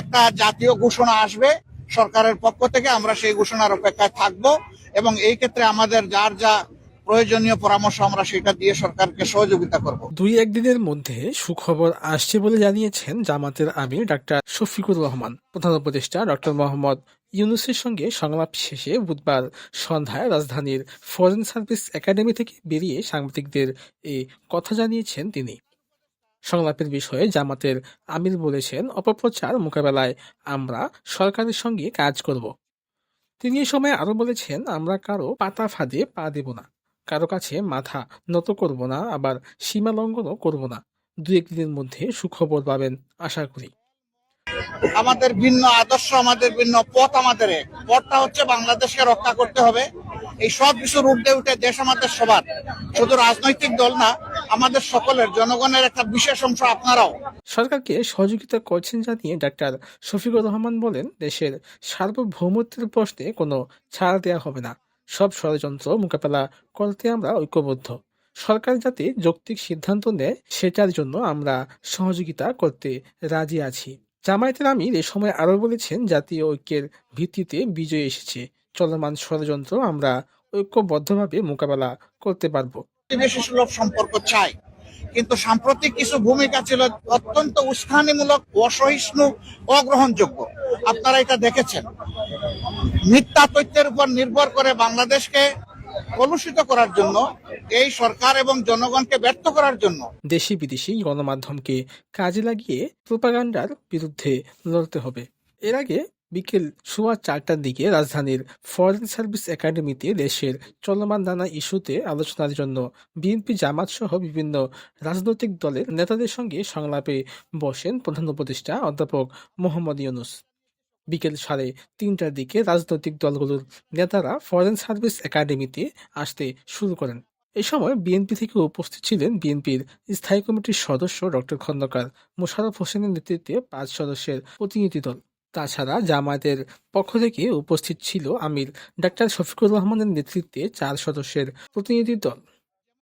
একটা জাতীয় ঘোষণা আসবে সরকারের পক্ষ থেকে, আমরা সেই ঘোষণার অপেক্ষায় থাকব এবং এই ক্ষেত্রে আমাদের যার যা প্রয়োজনীয় পরামর্শ, আমরা সেটা দিয়ে সরকারকে সহযোগিতা করব। দুই একদিনের মধ্যে সুখবর আসছে বলে জানিয়েছেন জামাতের আমির ডাক্তার শফিকুর রহমান। প্রধান উপদেষ্টা ডক্টর মোহাম্মদ ইউনুসের সঙ্গে সংলাপ শেষে বুধবার সন্ধ্যায় রাজধানীর ফরেন সার্ভিস একাডেমি থেকে বেরিয়ে সাংবাদিকদের এই কথা জানিয়েছেন তিনি। সংলাপের বিষয়ে জামাতের আমির বলেছেন, অপপ্রচার মোকাবেলায় আমরা সরকারের সঙ্গে কাজ করব। তিনি এ সময় আরও বলেছেন, আমরা কারও পাতা ফাঁদে পা দেব না, কারও কাছে মাথা নত করব না, আবার সীমা লঙ্ঘনও করব না। দু একদিনের মধ্যে সুখবর পাবেন, আশা করি। আমাদের ভিন্ন আদর্শ, আমাদের ভিন্ন পথ আমাদের পথটা হচ্ছে বাংলাদেশকে রক্ষা করতে হবে। এই সব কিছুর ঊর্ধ্বে উঠে দেশ আমাদের সবার। শুধু রাজনৈতিক দল না আমাদের সকলের, জনগণের একটা বিশেষ অংশ আপনারাও। সরকারকে সহযোগিতা করছেন জানিয়ে ডাক্তার শফিকুর রহমান বলেন, দেশের সার্বভৌমত্বের প্রশ্নে কোনো ছাড় দেওয়া হবে না। সব ষড়যন্ত্র মোকাবেলা করতে আমরা ঐক্যবদ্ধ। সরকার যাতে যৌক্তিক সিদ্ধান্ত নেয়, সেটার জন্য আমরা সহযোগিতা করতে রাজি আছি। জামায়াতের আমির এ সময় আরও বলেছেন, জাতীয় ঐক্যের ভিত্তিতে বিজয় এসেছে। চলমান ষড়যন্ত্র আমরা ঐক্যবদ্ধভাবে মোকাবেলা করতে পারব। প্রতিবেশী সুলভ সম্পর্ক চাই। কিন্তু সাম্প্রতিক কিছু ভূমিকা ছিল অত্যন্ত উস্কানিমূলক অসহিষ্ণু অগ্রহণযোগ্য। আপনারা এটা দেখেছেন। মিথ্যা তথ্যের উপর নির্ভর করে বাংলাদেশকে কলুষিত করার জন্য, এই সরকার এবং জনগণকে ব্যর্থ করার জন্য। দেশি বিদেশি গণমাধ্যমকে কাজে লাগিয়ে প্রোপাগান্ডার বিরুদ্ধে লড়তে হবে। এর আগে বিকেল সোয়া চারটার দিকে রাজধানীর ফরেন সার্ভিস একাডেমিতে দেশের চলমান নানা ইস্যুতে আলোচনার জন্য বিএনপি জামাত সহ বিভিন্ন রাজনৈতিক দলের নেতাদের সঙ্গে সংলাপে বসেন প্রধান উপদেষ্টা অধ্যাপক মোহাম্মদ ইউনুস। বিকেল সাড়ে তিনটার দিকে রাজনৈতিক দলগুলোর নেতারা ফরেন সার্ভিস একাডেমিতে আসতে শুরু করেন। এ সময় বিএনপি থেকে উপস্থিত ছিলেন বিএনপির স্থায়ী কমিটির সদস্য ডক্টর খন্দকার মোশাররফ হোসেনের নেতৃত্বে পাঁচ সদস্যের প্রতিনিধি দল। তাছাড়া জামায়াতের পক্ষ থেকে উপস্থিত ছিল আমির। ডাক্তার শফিকুর রহমানের নেতৃত্বে চার সদস্যের প্রতিনিধি দল।